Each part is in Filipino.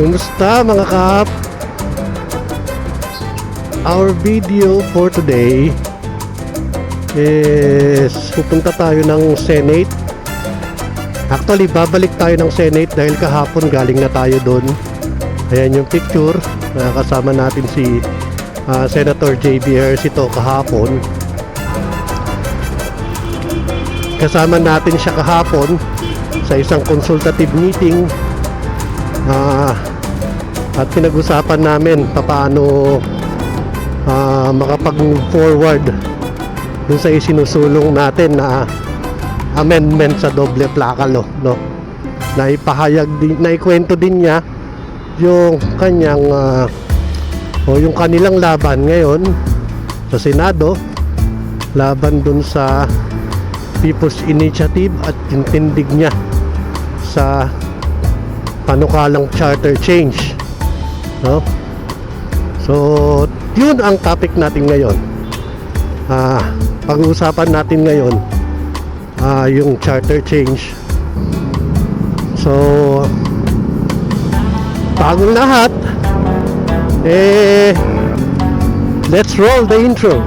Kumusta mga kap? Our video for today is pupunta tayo ng Senate. Actually, babalik tayo ng Senate dahil kahapon galing na tayo doon. Ayan yung picture. Nakakasama natin si ah, Senator J.B. Ejercito kahapon. Kasama natin siya kahapon sa isang consultative meeting Ah, at pinag-usapan namin paano ah, makapag-move forward dun sa isinusulong natin na amendment sa doble plaka law, no? Na ipahayag din, na ikwento din niya yung kanyang ah, o yung kanilang laban ngayon sa Senado laban dun sa People's Initiative at yung niya sa panukalang charter change no? So yun ang topic natin ngayon. Ah pag-uusapan natin ngayon ah yung charter change. So bagong lahat eh let's roll the intro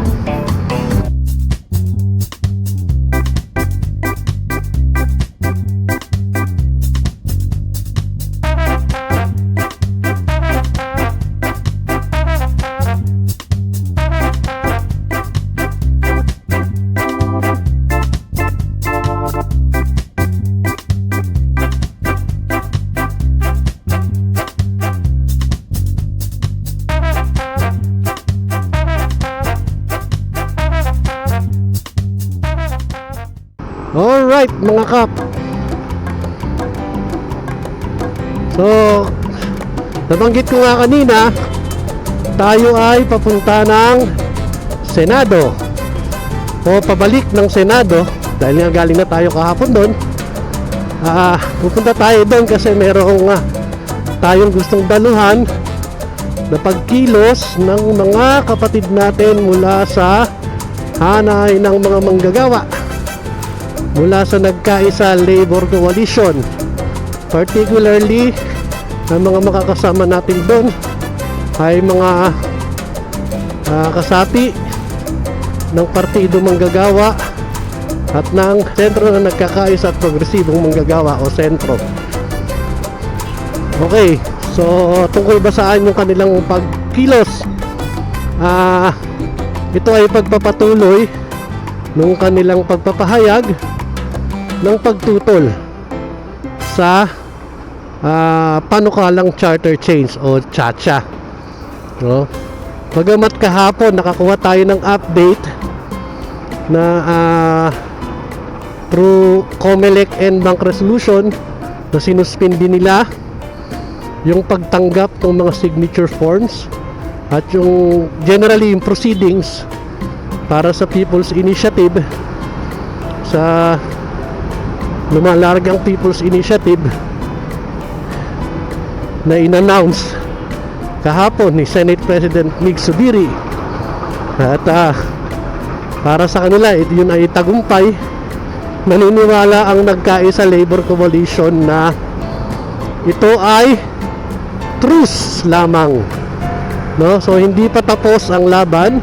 Alright mga kap. So Nabanggit ko nga kanina Tayo ay papunta ng Senado. O pabalik ng Senado Dahil nga galing na tayo kahapon doon ah Pupunta tayo doon kasi merong ah, Tayong gustong daluhan Na pagkilos ng mga kapatid natin Mula sa hanay ng mga manggagawa mula sa nagkaisa Labor Coalition particularly ang mga makakasama natin doon ay mga ah, kasapi ng Partido Manggagawa at ng Sentro na Nagkakaisa at Progresibong Manggagawa o Sentro. Okay so tungkol ba saan yung kanilang pagkilos? Ah ito ay pagpapatuloy nung kanilang pagpapahayag ng pagtutol sa ah, panukalang charter change o chacha. No? Bagamat kahapon nakakuha tayo ng update na ah, through COMELEC and Bank Resolution na sinuspindi nila yung pagtanggap ng mga signature forms at yung generally yung proceedings para sa People's Initiative sa lumalargang People's Initiative na in-announce kahapon ni Senate President Mig Subiri at ah, para sa kanila ito yun ay tagumpay. Naniniwala ang nagkaisa labor coalition na ito ay truce lamang. No? So hindi pa tapos ang laban.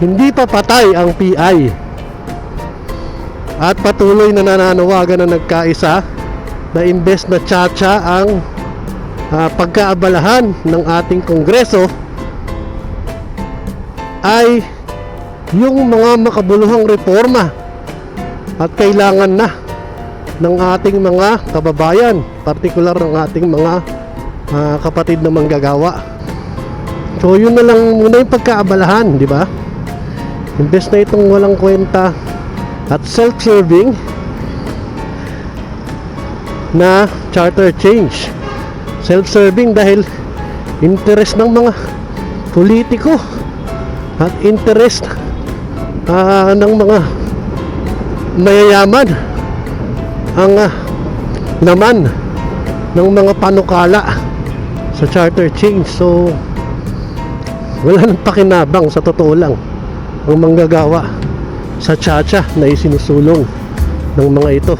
Hindi pa patay ang PI at patuloy na nananawagan na nagkaisa na imbes na tsatsya ang ah, pagkaabalahan ng ating kongreso ay yung mga makabuluhang reforma at kailangan na ng ating mga kababayan partikular ng ating mga ah, kapatid na manggagawa. So yun na lang muna yung pagkaabalahan di ba? Imbes na itong walang kwenta at self-serving na charter change. Self-serving dahil interest ng mga politiko at interest ah, ng mga mayayaman ang ah, naman ng mga panukala sa charter change. So wala nang pakinabang sa totoo lang ang manggagawa sa tsatsya na isinusulong ng mga ito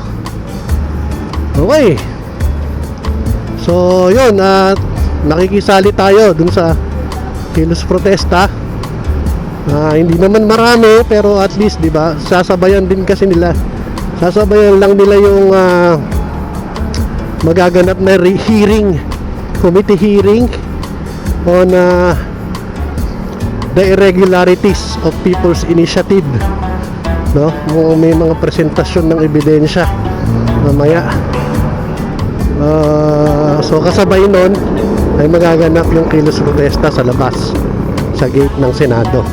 okay so yun at nakikisali tayo dun sa kilos protesta. Ah, hindi naman marami pero at least 'di ba sasabayan din kasi nila. Sasabayan lang nila yung ah, magaganap na re- hearing, committee hearing on ah, the irregularities of people's initiative. No? Kung may mga presentasyon ng ebidensya mamaya. Ah, so kasabay nun ay magaganap yung kilos protesta sa labas sa gate ng Senado.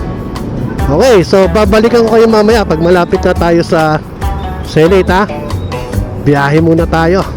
Okay, so babalikan ko kayo mamaya pag malapit na tayo sa Senate ha. Biyahe muna tayo.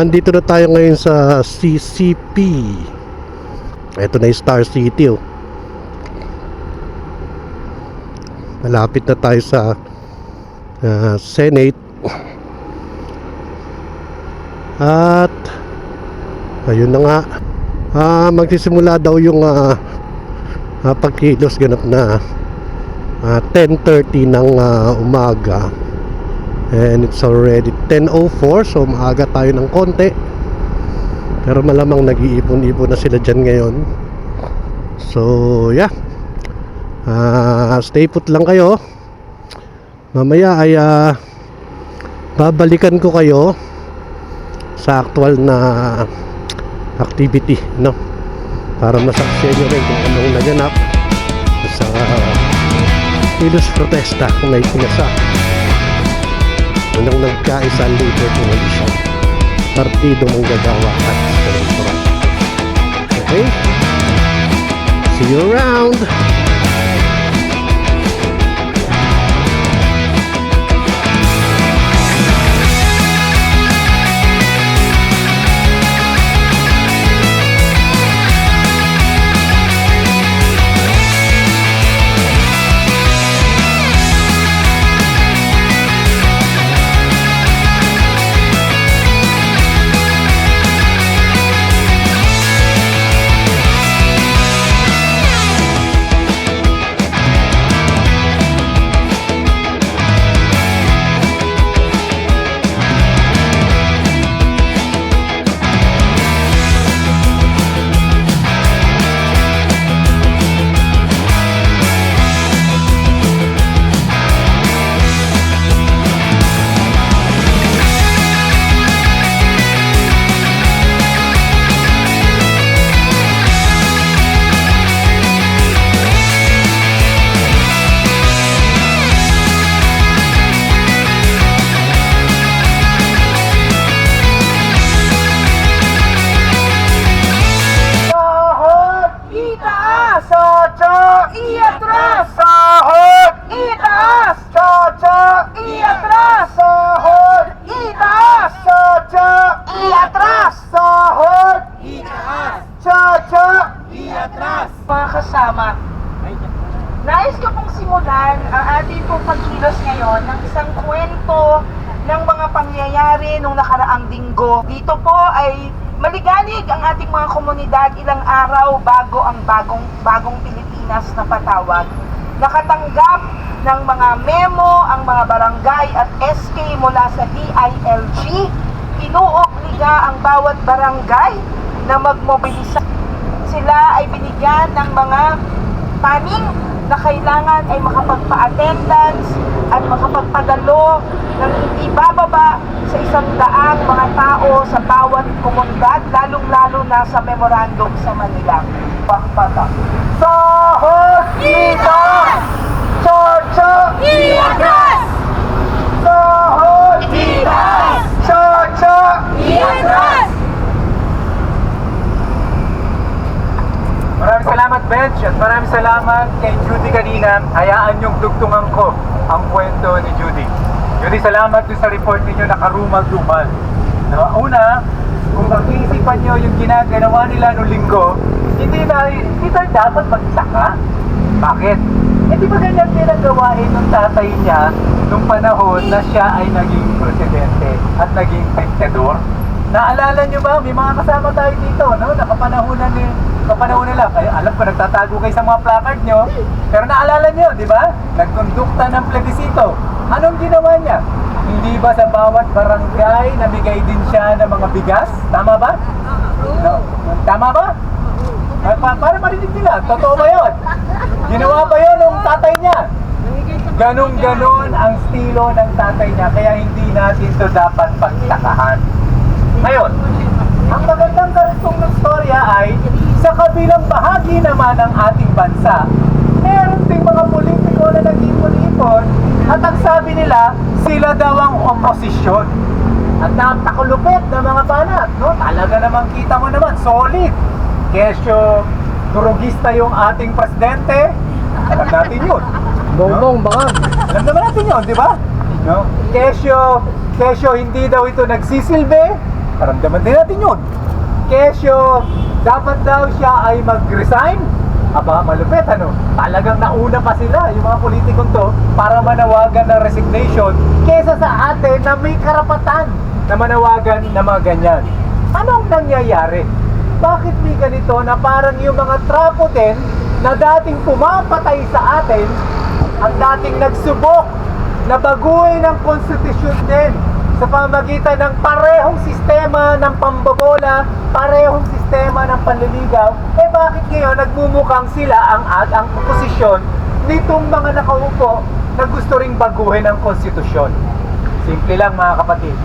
Andito na tayo ngayon sa CCP. Ito na yung Star City oh. Malapit na tayo sa ah, Senate. At ayun na nga. Ah, magsisimula daw yung ah, ah, pagkilos ganap na ah, 10.30 ng ah, umaga. And it's already 10.04 so maaga tayo ng konti. Pero malamang nag-iipon-ipon na sila dyan ngayon. So yeah. Ah, stay put lang kayo. Mamaya ay ah, babalikan ko kayo sa actual na activity, no? Para masaksiyan nyo rin kung anong naganap sa kilos protesta kung may pinasa Unang nagkaisa Labor Coalition Partido Manggagawa at Sponsor Okay? See you around! Cha! Iatras! Sahod! Itaas! Cha! Cha! Iatras! Mga kasama, nais ko pong simulan ah, ang ating pong pagkilos ngayon ng isang kwento ng mga pangyayari nung nakaraang linggo. Dito po ay maligalig ang ating mga komunidad ilang araw bago ang bagong bagong Pilipinas na patawag. Nakatanggap ng mga memo ang mga barangay at SK mula sa DILG Inuobliga ang bawat barangay na magmobilisa. Sila ay binigyan ng mga paning na kailangan ay makapagpa-attendance at makapagpadalo ng hindi bababa sa isang daang mga tao sa bawat komunidad, lalong-lalo na sa memorandum sa Manila. Pakpata. Sahod dito! Chocho! Iatras! Sahod dito! Chocho! Iatras! Maraming salamat, Bench, at maraming salamat kay Judy kanina. Hayaan yung tugtungan ko ang kwento ni Judy. Judy, salamat din sa report ninyo na karumal-dumal. No, una, kung mag-iisipan nyo yung ginagawa nila noong linggo, hindi na, hindi tayo dapat magtaka. Bakit? Eh di ba ganyan pinagawain ng tatay niya nung panahon na siya ay naging presidente at naging diktador? Naalala nyo ba? May mga kasama tayo dito, no? Nakapanahonan ni kapanahon nila. Kaya alam ko, nagtatago kayo sa mga placard nyo. Pero naalala nyo, di ba? Nagkondukta ng plebisito. Anong ginawa niya? Hindi ba sa bawat barangay namigay din siya ng mga bigas? Tama ba? No. Tama ba? Pa- pa- para marinig nila, totoo ba yun? Ginawa ba yun ng tatay niya? Ganon-ganon ang estilo ng tatay niya, kaya hindi natin to dapat pagtakahan. Ngayon, ang magandang karugtong ng storya ay sa kabilang bahagi naman ng ating bansa, meron ding mga politiko na nag-ipon-ipon at ang sabi nila, sila daw ang oposisyon. At napakulupit na mga banat, no? Talaga namang kita mo naman, solid. Kesyo, durugista yung ating presidente. Alam natin yun. Bongbong, baka. Alam naman natin yun, di ba? No? Kesyo, kesyo hindi daw ito nagsisilbi. Karamdaman din natin yun. Kesyo, dapat daw siya ay mag-resign. Aba, malupit ano? Talagang nauna pa sila, yung mga politikong to, para manawagan ng resignation kesa sa atin na may karapatan na manawagan ng mga ganyan. Anong nangyayari? Bakit may ganito na parang yung mga trapo din na dating pumapatay sa atin ang dating nagsubok na baguhin ang konstitusyon din sa pamagitan ng parehong sistema ng pambobola, parehong sistema ng panliligaw, eh bakit ngayon nagmumukhang sila ang ang oposisyon nitong mga nakaupo na gusto ring baguhin ang konstitusyon? Simple lang mga kapatid.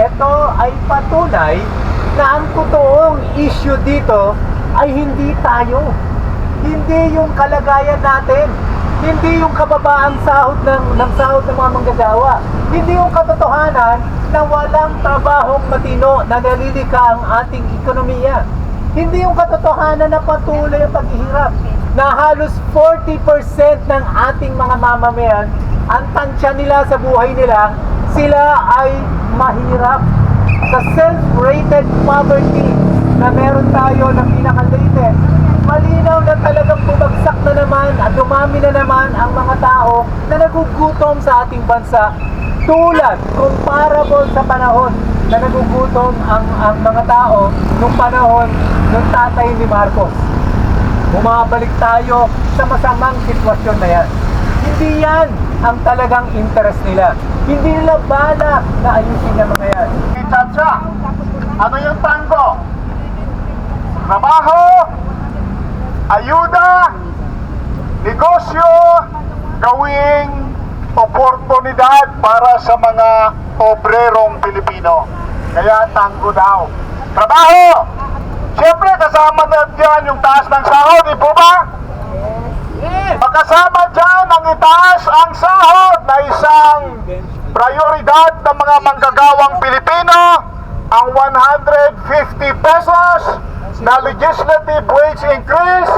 Ito ay patunay na ang totoong issue dito ay hindi tayo. Hindi yung kalagayan natin. Hindi yung kababaang sahod ng, ng sahod ng mga manggagawa. Hindi yung katotohanan na walang trabahong matino na nalilika ang ating ekonomiya. Hindi yung katotohanan na patuloy ang paghihirap na halos 40% ng ating mga mamamayan ang tansya nila sa buhay nila, sila ay mahirap sa self-rated poverty na meron tayo na pinaka-latest. Malinaw na talagang bumagsak na naman at dumami na naman ang mga tao na nagugutom sa ating bansa tulad, comparable sa panahon na nagugutom ang, ang mga tao nung panahon ng tatay ni Marcos. Bumabalik tayo sa masamang sitwasyon na yan. Hindi yan ang talagang interest nila. Hindi nila bala na ayusin yung mga yan. Chacha, ano yung tango? Trabaho, ayuda, negosyo, gawing oportunidad para sa mga obrerong Pilipino. Kaya tango daw. Trabaho! Siyempre kasama na dyan yung taas ng sahod, di po ba? Magkasama dyan ang itaas ang sahod na isang prioridad ng mga manggagawang Pilipino ang 150 pesos na legislative wage increase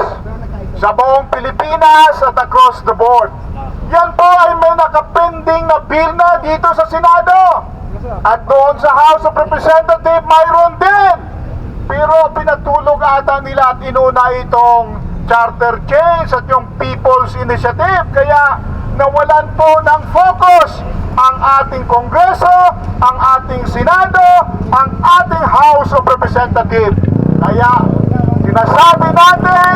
sa buong Pilipinas at across the board. Yan po ay may nakapending na bill na dito sa Senado. At doon sa House of Representatives mayroon din. Pero pinatulog ata nila at inuna itong charter change at yung People's Initiative. Kaya nawalan po ng focus ang ating Kongreso, ang ating Senado, ang ating House of Representatives. Kaya sinasabi natin,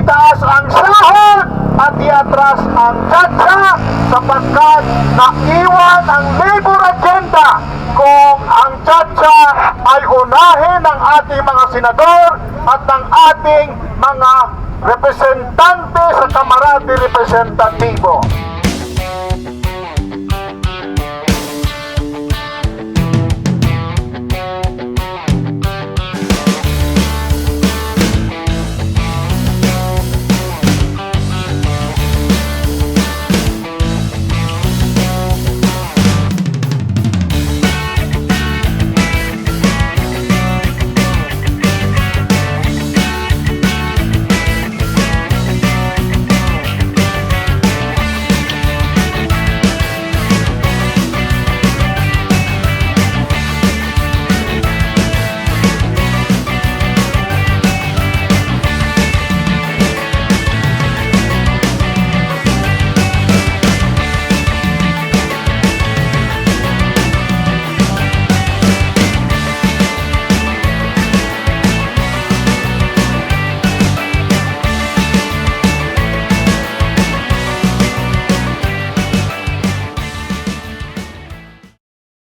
itaas ang sahod at iatras ang tsatsa sapagkat naiwan ang labor agenda kung ang tsatsa ay unahin ng ating mga senador at ng ating mga representante sa Kamara de Representatibo.